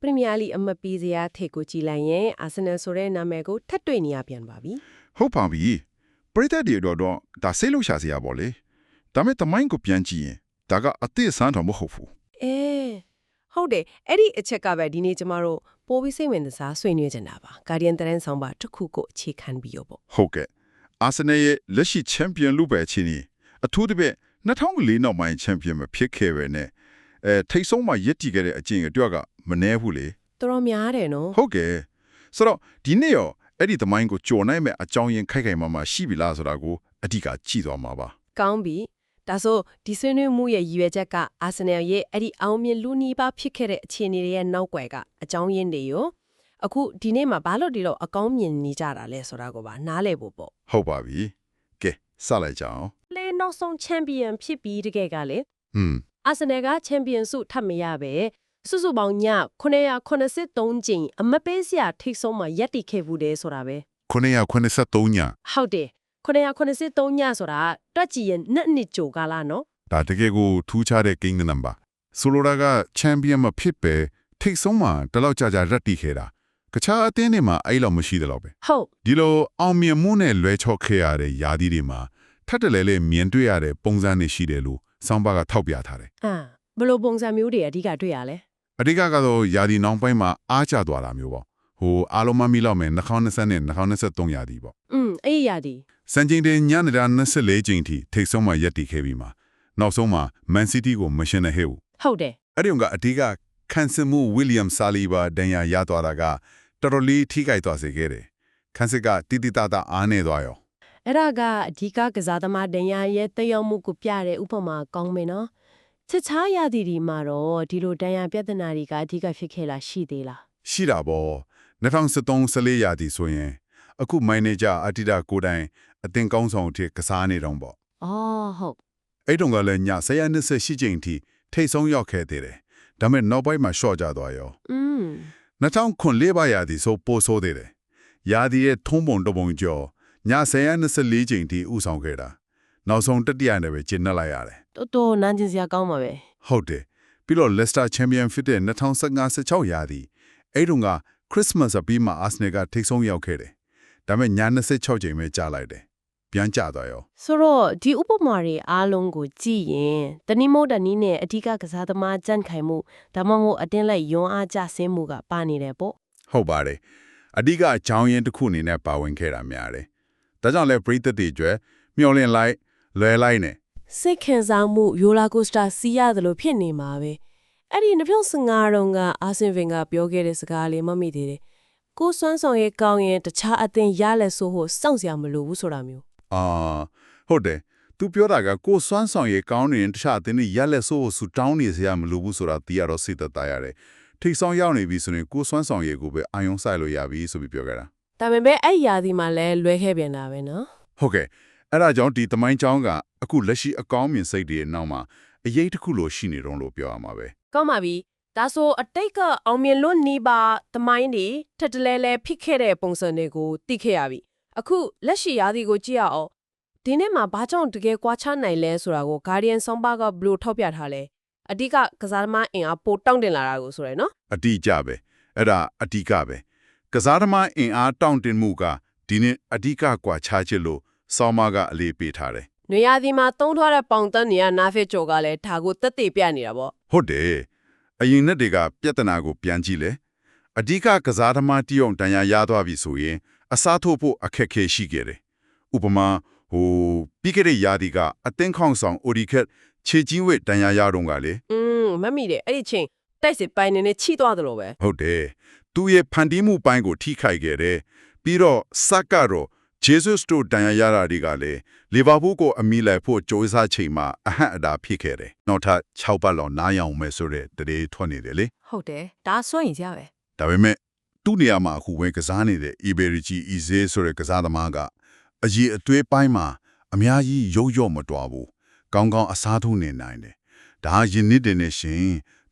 ပရီးမီးယားလိအမတ်ပေးစရာထိပ်ကိုကြည်လိုက်ရင်အာဆင်နယ်ဆိုတဲ့နာမည်ကိုထပ်တွေ့နေရပြန်ပါပြီဟုတ်ပါပြီပရိသတ်တွေတော့တော့ဒါစိတ်လို့ရှာစရာပေါ့လေဒါမဲ့တမိုင်းကိုပြန်ကြည့်ရင်ဒါကအသစ်ဆန်းတော့မဟုတ်ဘူးအဲဟုတ်တယ်အဲ့ဒီအချက်ကပဲဒီနေ့ကျမတို့ပိုပြီးစိတ်ဝင်စားဆွေးနွေးကြတာပါ Guardian တရင်ဆောင်ပါတစ်ခုကိုအခြေခံပြီးရောပေါ့ဟုတ်ကဲ့အာဆင်နယ်ရဲ့လက်ရှိချန်ပီယံလူပဲချင်းကြီးအထူးသဖြင့်2004နောက်ပိုင်းချန်ပီယံမဖြစ်ခဲ့ပဲနဲ့အဲထိတ်ဆုံးမှာရည်တည်ခဲ့တဲ့အကျင့်အတွက်က မနှဲဘူးလေတော်တော်များတယ်နော်ဟုတ်ကဲ့ဆိုတော့ဒီနေ့ရောအဲ့ဒီသမိုင်းကိုကြော်နိုင်မဲ့အကြောင်းရင်းခိုက်ခိုင်မာမာရှိပြီလားဆိုတာကိုအဓိကကြည့်သွားမှာပါကောင်းပြီဒါဆိုဒီဆွေးနွေးမှုရဲ့ရည်ရွယ်ချက်ကအာဆင်နယ်ရဲ့အဲ့ဒီအောင်မြင်လူနီးပါးဖြစ်ခဲ့တဲ့အခြေအနေတွေရဲ့နောက်ွယ်ကအကြောင်းရင်းတွေရောအခုဒီနေ့မှာဘာလို့ဒီလိုအကောင်းမြင်နေကြတာလဲဆိုတာကိုပါနားလည်ဖို့ပေါ့ဟုတ်ပါပြီကဲစလိုက်ကြအောင်လေနောက်ဆုံးချန်ပီယံဖြစ်ပြီးတကယ်ကလေဟွန်းအာဆင်နယ်ကချန်ပီယံဆုထပ်မရပဲ စုစုပေါင်းည983ကြိမ်အမပေးစရာထိတ်ဆုံးမှာရက်တည်ခဲ့ဘူးတယ်ဆိုတာပဲ983ညဟုတ်တယ်983ညဆိုတာတွက်ကြည့်ရင်နှစ်နှစ်ကြိုကားလားနော်ဒါတကယ်ကိုထူးခြားတဲ့ကိန်းနံပါတ်ဆိုလိုတာကချန်ပီယံမဖြစ်ပဲထိတ်ဆုံးမှာတလောက်ကြာကြာရက်တီခဲ့တာကခြားအသင်းတွေမှာအဲ့လောက်မရှိတယ်လို့ပဲဟုတ်ဒီလိုအောင်မြင်မှုနဲ့လွဲချော်ခဲ့ရတဲ့ယာဒီတွေမှာထပ်တလဲလဲမြင်တွေ့ရတဲ့ပုံစံတွေရှိတယ်လို့ဆောင်းပါကထောက်ပြထားတယ်အာဘယ်လိုပုံစံမျိုးတွေအဓိကတွေ့ရလဲ အဓိကကတော့ယာဒီနောက်ပိုင်းမှာအားကျသွားတာမျိုးပေါ့ဟိုအားလုံးမမီလောက်မယ်2020နဲ့2023ယာဒီပေါ့อืมအေးရသည်စံချိန်တင်ညနေတာ24ချိန်ထိထိတ်ဆုံးမှာရက်တီခဲ့ပြီးမှာနောက်ဆုံးမှာ Man City ကိုမရှင်နေဟဲ့ဘူးဟုတ်တယ်အဲ့ဒီကအဓိကခန်ဆင်မှုဝီလီယမ်ဆာလီဘာဒန်ယာရသွားတာကတော်တော်လေးထိခိုက်သွားစေခဲ့တယ်ခန်စစ်ကတိတိတတအားနေသွားရောအဲ့ဒါကအဓိကကစားသမားဒန်ယာရဲ့တယောက်မှုကိုပြတဲ့ဥပမာကောင်းမယ်နော် ချစ်ချားရသည်ဒီမှာတော့ဒီလိုဒန်ယာပြဿနာတွေကအဓိကဖြစ်ခဲ့လားရှိသေးလားရှိတာပေါ့2013 14ရာသီဆိုရင်အခုမိုင်နေဂျာအတီတာကိုယ်တိုင်အသင်ကောင်းဆောင်အဖြစ်ကစားနေတော့ပေါ့အော်ဟုတ်အဲ့တုန်းကလည်းည128ချိန်ထိထိတ်ဆုံးရောက်ခဲ့သေးတယ်ဒါပေမဲ့နောက်ပိုင်းမှာရှော့ကြသွားရောอืม2009လေးပါရာသီဆိုပိုဆိုးသေးတယ်ရာသီရဲ့ထုံးပုံတစ်ပုံကျော်ည124ချိန်ထိဥဆောင်ခဲ့တာ နောက်ဆုံးတတိယနဲ့ပဲကျင်းနှက်လိုက်ရတယ်တော်တော်နန်းကျင်စရာကောင်းပါပဲဟုတ်တယ်ပြီးတော့ Leicester Champion ဖြစ်တဲ့2015-16ရာသီအဲ့တုန်းက Christmas အပြီးမှာ Arsenal ကထိတ်ဆုံးရောက်ခဲ့တယ်ဒါပေမဲ့ည26ချိန်ပဲကြာလိုက်တယ်ပြန်ကျသွားရောဆိုတော့ဒီဥပမာတွေအားလုံးကိုကြည့်ရင်တနိမို့တနီးနဲ့အဓိကကစားသမားကြန့်ခိုင်မှုဒါမှမဟုတ်အတင်းလိုက်ယွန်းအားကြဆင်းမှုကပါနေတယ်ပေါ့ဟုတ်ပါတယ်အဓိကအကြောင်းရင်းတစ်ခုအနေနဲ့ပါဝင်ခဲ့တာများတယ်ဒါကြောင့်လဲပရိသတ်တွေကျွဲမျောလင့်လိုက် လွယ်လိုက်နဲ့စိတ်ခံစားမှုရိုလာကိုစတာစီးရတယ်လို့ဖြစ်နေမှာပဲအဲ့ဒီ2015တုန်းကအာဆင်ဗင်ကပြောခဲ့တဲ့စကားလေးမမိသေးတယ်ကိုစွမ်းဆောင်ရဲ့ကောင်းရင်တခြားအသင်ရလဲဆိုဖို့စောင့်စရာမလိုဘူးဆိုတာမျိုးအာဟုတ်တယ်သူပြောတာကကိုယ်စွမ်းဆောင်ရည်ကောင်းနေရင်တခြားအသင်းတွေရက်လက်ဆိုးဆူတောင်းနေစရာမလိုဘူးဆိုတာသိရတော့စိတ်သက်သာရတယ်ထိတ်ဆောင်ရောက်နေပြီဆိုရင်ကိုယ်စွမ်းဆောင်ရည်ကိုပဲအာယုံဆိုင်လို့ရပြီဆိုပြီးပြောခဲ့တာဒါပေမဲ့အဲ့ဒီယာဒီမှာလဲလွဲခဲ့ပြန်တာပဲနော်ဟုတ်ကဲ့ အဲ့ဒါကြောင့်ဒီသမိုင်းကြောင်းကအခုလက်ရှိအကောင်းမြင်စိတ်တွေရဲ့နောက်မှာအရေးတစ်ခုလိုရှိနေတော့လို့ပြောရမှာပဲကောင်းပါပြီဒါဆိုအတိတ်ကအောင်မြင်လွတ်နေပါသမိုင်းတွေထက်တလဲလဲဖြစ်ခဲ့တဲ့ပုံစံတွေကိုသိခဲ့ရပြီအခုလက်ရှိရာသီကိုကြည့်ရအောင်ဒီနေ့မှာဘာကြောင့်တကယ်ကွာခြားနိုင်လဲဆိုတာကို Guardian ဆောင်းပါးကဘယ်လိုထောက်ပြထားလဲအဓိကကစားသမားအင်အားပိုတောင့်တင်လာတာကိုဆိုရယ်နော်အတိအကျပဲအဲ့ဒါအဓိကပဲကစားသမားအင်အားတောင့်တင်မှုကဒီနေ့အဓိကကွာခြားချစ်လို့ ဆောင်းမကအလေးပေးထားတယ်နွေရာသီမှာသုံးထွားတဲ့ပေါင်တန်းနေရနာဖစ်ချိုကလည်းဒါကိုတက်တေပြနေတာပေါ့ဟုတ်တယ်အရင်နှစ်တွေကပြဿနာကိုပြန်ကြည့်လေအဓိကကစားသမားတယောက်တန်ရာရသွားပြီဆိုရင် အစားထိုးဖို့အခက်အခဲရှိခဲ့တယ်ဥပမာဟိုပြီးခဲ့တဲ့ယာဒီကအသင်းခေါင်းဆောင်အိုဒီခက်ခြေချင်းဝက်တန်ရာရတော့ကလေอืมမမိတယ်အဲ့ဒီချင်းတိုက်စစ်ပိုင်းနေနဲ့ချိသွားသလိုပဲဟုတ်တယ်သူရဲ့ဖန်တီးမှုပိုင်းကိုထိခိုက်ခဲ့တယ်ပြီးတော့စက်ကတော့ ဂျေဇုစ်တို့တန်ရာရတာတွေကလည်းလီဗာပူးကိုအမိလိုက်ဖို့ကြိုးစားချိန်မှာအဟန့်အတားဖြစ်ခဲ့တယ်နောက်ထပ်6ပတ်လောက်နားရောင်မယ်ဆိုတဲ့တရေထွက်နေတယ်လေဟုတ်တယ်ဒါစွန့်ရင်ကြပဲဒါပေမဲ့သူ့နေရာမှာအခုဝင်ကစားနေတဲ့ Iberigi Ize ဆိုတဲ့ကစားသမားကအကြီးအသွေးပိုင်းမှာအများကြီးရုပ်ရော့မတွားဘူး။ကောင်းကောင်းအစားထိုးနေနိုင်တယ်။ဒါယင်းနစ်တင်နေရှင်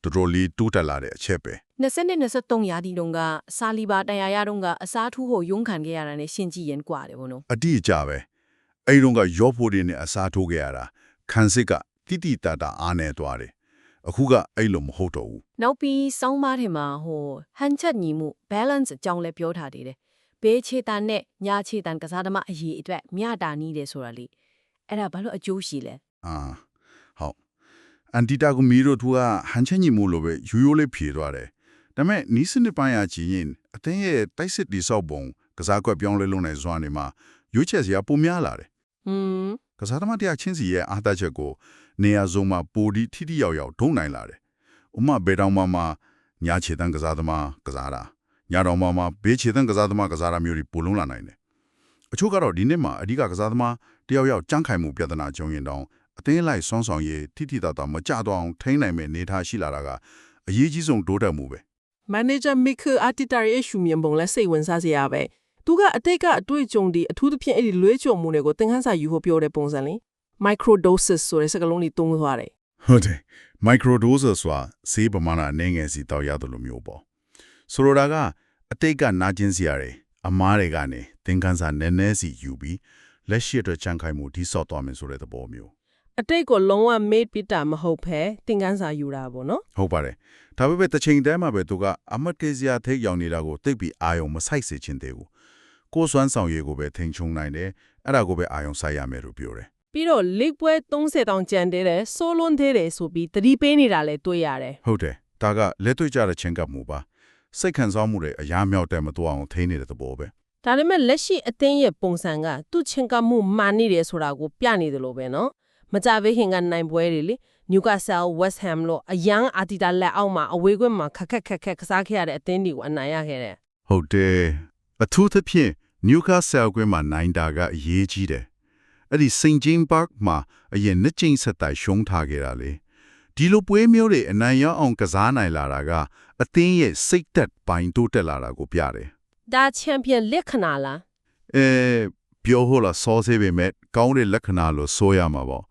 တော်တော်လေးတိုးတက်လာတဲ့အချက်ပဲ20နဲ့23ရာသီတုန်းကစာလီဘာတန်ရာရတုန်းကအစားထူးဖို့ရုန်းခံခဲ့ရတာနဲ့ရှင်းကြည့်ရင်ကွာတယ်ဘုံနော်။အတိအကျပဲ။အဲဒီတော့ကရော့ဖို့တွေနဲ့အစားထိုးခဲ့ရတာခန်းစစ်ကတိတိတတ်တာအားနေသွားတယ်အခုကအဲ့လိုမဟုတ်တော့ဘူးနောက်ပြီးစောင်းမထဲမှာဟိုဟန်ချက်ညီမှု balance အကြောင်းလည်းပြောထားသေးတယ်ဘေးခြေတန်နဲ့ညာခြေတန်ကစားသမားအရေးအတွက်မျှတာနီးတယ်ဆိုတာလေအဲ့ဒါဘာလို့အကျိုးရှိလဲအာဟုတ် အန်တီတာကိုမီရိုသူကဟန်ချက်ညီမို့လို့ပဲရိုးရိုးလေးဖြေသွားတယ်ဒါပေမဲ့နီးစနစ်ပိုင်းအချင်းရင်အတင်းရဲ့တိုက်စစ်တိဆောက်ပုံကစားကွက်ပြောင်းလဲလုံးနေစွမ်းနေမှာရွေးချယ်စရာပုံများလာတယ်ဟွန်းကစားသမားတရားချင်းစီရဲ့အားသားချက်ကိုနေရာစုံမှာပိုဒီထိထိရောက်ရောက်ဒုံနိုင်လာတယ်ဥမာဘေတောင်မှာမှာညာခြေတန်းကစားသမားကစားတာညာတော်မှာမှာဘေးခြေတန်းကစားသမားကစားတာမျိုးတွေပိုလုံးလာနိုင်တယ်အချို့ကတော့ဒီနှစ်မှာအဓိကကစားသမားတယောက်ယောက်ကြမ်းခိုင်မှုပြဿနာကြုံရင်တောင် အသင်းလိုက်ဆွမ်းဆောင်ရေးထိထိတာတာမကြတော့အောင်ထိန်းနိုင်မဲ့နေထားရှိလာတာကအရေးကြီးဆုံးတိုးတက်မှုပဲမန်နေဂျာမစ်ခအာတီတာရဲ့ရှုမြင်ပုံလဲစိတ်ဝင်စားစရာပဲသူကအတိတ်ကအတွေ့အကြုံတွေအထူးသဖြင့်အဲ့ဒီလွဲကြုံမှုတွေကိုသင်ခန်းစာယူဖို့ပြောတဲ့ပုံစံလေး microdoses ဆိုတဲ့စကားလုံးလေးသုံးသွားတယ်ဟုတ်တယ် microdose ဆိုတာဆေးပမာဏအနည်းငယ်စီတောက်ရတယ်လို့မျိုးပေါ့ဆိုလိုတာကအတိတ်ကနာကျင်စရာတွေအမားတွေကနေသင်ခန်းစာနည်းနည်းစီယူပြီးလက်ရှိအတွက်ချန်ခိုင်မှုဒီဆော့သွားမယ်ဆိုတဲ့သဘောမျိုး အတိတ်ကိုလုံးဝ made ပစ်တာမဟုတ်ဘဲသင်ခန်းစာယူတာပေါ့နော်ဟုတ်ပါတယ်ဒါပေမဲ့တစ်ချိန်တည်းမှာပဲသူကအမတ်ကေစရာထိတ်ရောက်နေတာကိုသိပ်ပြီးအာယုံမဆိုင်စေချင်သေးဘူးကိုယ်စွမ်းဆောင်ရည်ကိုပဲထိန်ချုံနိုင်တယ်အဲ့ဒါကိုပဲအာယုံဆိုင်ရမယ်လို့ပြောတယ်ပြီးတော့ league ပွဲ30တောင်ကြံသေးတယ်ဆိုလွန်းသေးတယ်ဆိုပြီးသတိပေးနေတာလည်းတွေ့ရတယ်ဟုတ်တယ်ဒါကလက်တွေ့ကြတဲ့ချင်းကပ်မှုပါစိတ်ခံစားမှုတွေအရာမြောက်တဲ့မတော်အောင်ထိန်းနေတဲ့သဘောပဲဒါပေမဲ့လက်ရှိအသင်းရဲ့ပုံစံကသူ့ချင်းကမှုမာနေတယ်ဆိုတာကိုပြနေတယ်လို့ပဲနော် မကြဝေးခင်ကနိုင်ပွဲတွေလေ Newcastle West Ham လို့အယန်းအာတီတာလက်အောက်မှာအဝေးကွင်းမှာခက်ခက်ခက်ခက်ကစားခဲ့ရတဲ့အသင်းတွေကိုအနိုင်ရခဲ့တယ်ဟုတ်တယ်အထူးသဖြင့် Newcastle ကွင်းမှာနိုင်တာကအရေးကြီးတယ်အဲ့ဒီ St James Park မှာအရင်နှစ်ကျင်းဆက်တိုင်ရှုံးထားခဲ့တာလေဒီလိုပွဲမျိုးတွေအနိုင်ရအောင်ကစားနိုင်လာတာကအသင်းရဲ့စိတ်သက်ပိုင်းတိုးတက်လာတာကိုပြတယ်ဒါချန်ပီယံလက်ခဏလားအဲပြောဟိုလားစောစေးပေမဲ့ကောင်းတဲ့လက္ခဏာလို့ဆိုရမှာပေါ့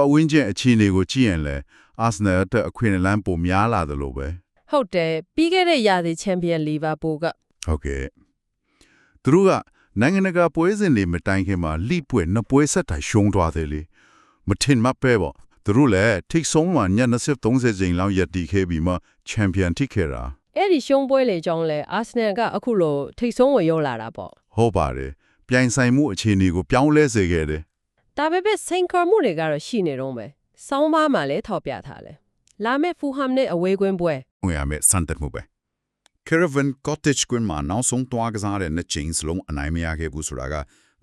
ပတ်ဝန်းကျင်အခြေအနေကိုကြည့်ရင်လဲ Arsenal အတွက်အခွင့်အလမ်းပိုများလာတယ်လို့ပဲဟုတ်တယ်ပြီးခဲ့တဲ့ရာသီချန်ပီယံလီဗာပူးကဟုတ်ကဲ့သူတို့ကနိုင်ငံတကာပွဲစဉ်တွေမတိုင်ခင်မှာလိပွဲနှစ်ပွဲဆက်တိုင်ရှုံးသွားတယ်လေမထင်မှတ်ပဲပေါ့သူတို့လည်းထိတ်ဆုံးမှာည20 30ချိန်လောက်ရည်တည်ခဲ့ပြီးမှချန်ပီယံထိခဲ့တာအဲ့ဒီရှုံးပွဲလေကြောင်းလဲအာဆနယ်ကအခုလိုထိတ်ဆုံးဝရောက်လာတာပေါ့ဟုတ်ပါတယ်ပြိုင်ဆိုင်မှုအခြေအနေကိုပြောင်းလဲစေခဲ့တယ် ဒါပေမဲ့စိန်ခေါ်မှုတွေကတော့ရှိနေတော့ပဲစောင်းပါးမှာလည်းထောက်ပြထားတယ်လာမယ့်ဖူဟမ်နဲ့အဝေးကွင်းပွဲဝင်ရမယ်စံတက်မှုပဲ Caravan Cottage ကွင်းမှာနောက်ဆုံးတွားကစားတဲ့နှစ်ချိန်စလုံးအနိုင်မရခဲ့ဘူးဆိုတာက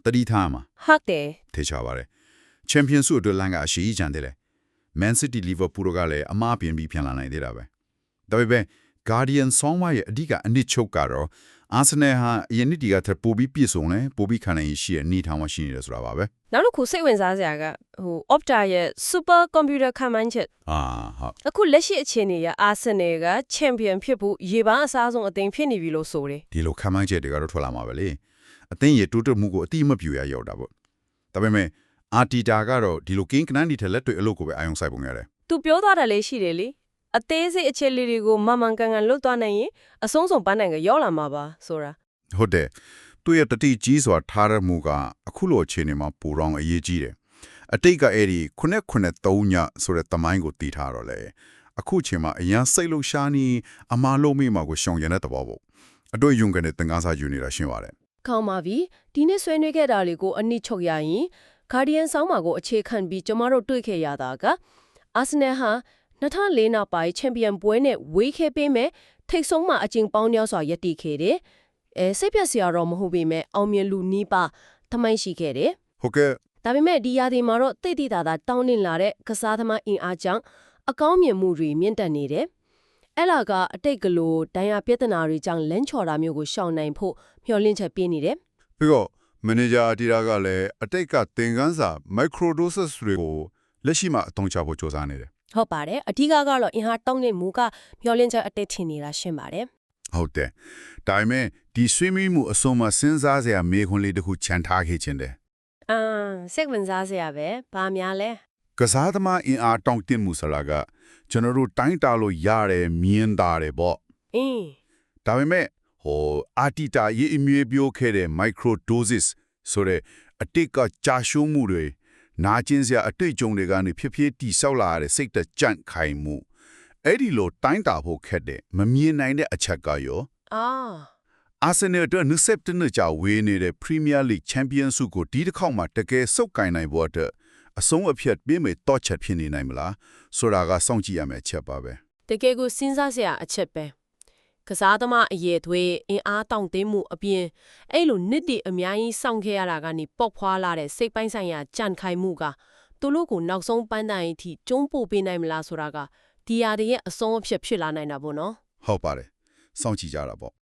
တတိထားမှာဟုတ်တယ်ထေချပါတယ် Champions ဆုအတွက်လမ်းကအရှိကြီးကြံတယ်လေ Man City Liverpool တို့ကလည်းအမားပြင်ပြီးပြန်လာနိုင်သေးတာပဲဒါပေမဲ့ Guardian ဆောင်းဝါရဲ့အဓိကအနစ်ချုပ်ကတော့ Arsenal ဟာအရင်နှစ်ဒီကထပ်ပိုပြီးပြည့်စုံတယ်ပိုပြီးခံနိုင်ရရှိတဲ့နေထောင်မှရှိနေတယ်ဆိုတာပါပဲ နောက်တစ်ခုစိတ်ဝင်စားစရာကဟို Opta ရဲ့ Super Computer ခန့်မှန်းချက်အာဟုတ်အခုလက်ရှိအခြေအနေရအာဆင်နယ်ကချန်ပီယံဖြစ်ဖို့ရေပန်းအစားဆုံးအသင်းဖြစ်နေပြီလို့ဆိုတယ်ဒီလိုခံမှန်းချက်တွေကတော့ထွက်လာမှာပဲလေအသင်းရဲ့တိုးတက်မှုကိုအတိမပြူရရောက်တာပေါ့ဒါပေမဲ့အာတီတာကတော့ဒီလိုကင်းကနန်းဒီထက်လက်တွေ့အလုပ်ကိုပဲအာရုံစိုက်ပုံရတယ်သူပြောသွားတာလေးရှိတယ်လေအသေးစိတ်အခြေလေးတွေကိုမမှန်ကန်ကန်လွတ်သွားနိုင်ရင်အဆုံးစုံပန်းနိုင်ကရောက်လာမှာပါဆိုတာဟုတ်တယ် သူရဲ့တတိကြီးစွာထားရမှုကအခုလိုအခြေအနေမှာပူရောင်အရေးကြီးတယ်အတိတ်ကအဲ့ဒီ993ညဆိုတဲ့တမိုင်းကိုတည်ထားတော့လေအခုချိန်မှာအရန်စိတ်လှရှားနေအမားလုံးမိမှာကိုရှောင်ရတဲ့သဘောပေါ့အတွေ့ယုံကနေတင်ကားစားယူနေတာရှင်းပါတယ်ကောင်းပါပြီဒီနေ့ဆွေးနွေးခဲ့တာလေးကိုအနည်းချုပ်ရရင် Guardian ဆောင်းပါကိုအခြေခံပြီးကျမတို့တွေ့ခဲ့ရတာက Arsenal ဟာ2004နောက်ပိုင်းချန်ပီယံပွဲနဲ့ဝေးခဲ့ပေးမဲ့ထိတ်ဆုံးမှအကျင့်ပေါင်းများစွာယက်တည်ခဲ့တယ် အဲစိတ်ပြက်စရာတော့မဟုတ်ပေမဲ့အောင်မြင်လူနီးပါသမိုင်းရှိခဲ့တယ်ဟုတ်ကဲ့ဒါပေမဲ့ဒီရာသီမှာတော့တိတ်တိတာတာတောင်းနှင်လာတဲ့ကစားသမားအင်အားကြောင့်အကောင်းမြင်မှုတွေမြင့်တက်နေတယ်။အဲ့လာကအတိတ်ကလေးဒဏ်ရာပြဿနာတွေကြောင့်လမ်းချော်တာမျိုးကိုရှောင်နိုင်ဖို့မျှော်လင့်ချက်ပြနေတယ်ပြီးတော့မန်နေဂျာအတီရာကလည်းအတိတ်ကသင်ခန်းစာ microdoses တွေကိုလက်ရှိမှာအသုံးချဖို့စ조사နေတယ်။ဟုတ်ပါတယ်။အဓိကကတော့အင်အားတောင်းနှင်မှုကမျှော်လင့်ချက်အတိတ်ထင်နေတာရှင်းပါတယ် ဟုတ်တယ်ဒါပေမဲ့ဒီဆွေးနွေးမှုအစုံမှာစဉ်းစားစရာမေးခွန်းလေးတစ်ခုခြံထားခဲ့ခြင်းတယ်။အာစိတ်ဝင်စားစရာပဲ။ဘာများလဲကစားသမားအင်အားတောင့်တင်းမှုဆိုတာကကျွန်တော်တို့တိုင်းတာလို့ရတယ်မြင်တာတယ်ပေါ့။အင်းဒါပေမဲ့ဟိုအာတီတာရေးအမြွေပြောခဲ့တဲ့ microdoses ဆိုတဲ့အတိတ်ကကြာရှုံးမှုတွေနာကျင်စရာအတွေ့အကြုံတွေကနေဖြစ်ဖြစ်တိဆောက်လာရတဲ့စိတ်တကြန့်ခိုင်မှု အဲ့ဒီလိုတိုင်းတာဖို့ခက်တဲ့မမြင်နိုင်တဲ့အချက်ကရောအာအာဆင်နယ်အတွက်20နှစ်ကြာဝေးနေတဲ့ Premier League Champions ဆုကိုဒီတစ်ခေါက်မှတကယ်စုပ်ကိုင်နိုင်ဖို့အတွက်အဆုံးအဖြတ်ပြင်းမဲ့တော့ချက်ဖြစ်နေနိုင်မလားဆိုတာကစောင့်ကြည့်ရမယ့်ချက်ပါပဲတကယ်ကိုစဉ်းစားစရာအချက်ပဲကစားသမားအရေးသွေးအင်အားတောင့်တင်းမှုအပြင်အဲ့လိုနစ်တီအများကြီးစောင့်ခဲ့ရတာကနေပေါက်ဖွာလာတဲ့စိတ်ပိုင်းဆိုင်ရာကြံ့ခိုင်မှုကသူတို့ကိုနောက်ဆုံးပန်းတိုင်အထိကျုံးပို့ပေးနိုင်မလားဆိုတာက ဒီယာတွေရဲ့အဆုံးအဖြတ်ဖြစ်လာနိုင်တာပေါ့နော်ဟုတ်ပါတယ်စောင့်ကြည့်ကြတာပေါ့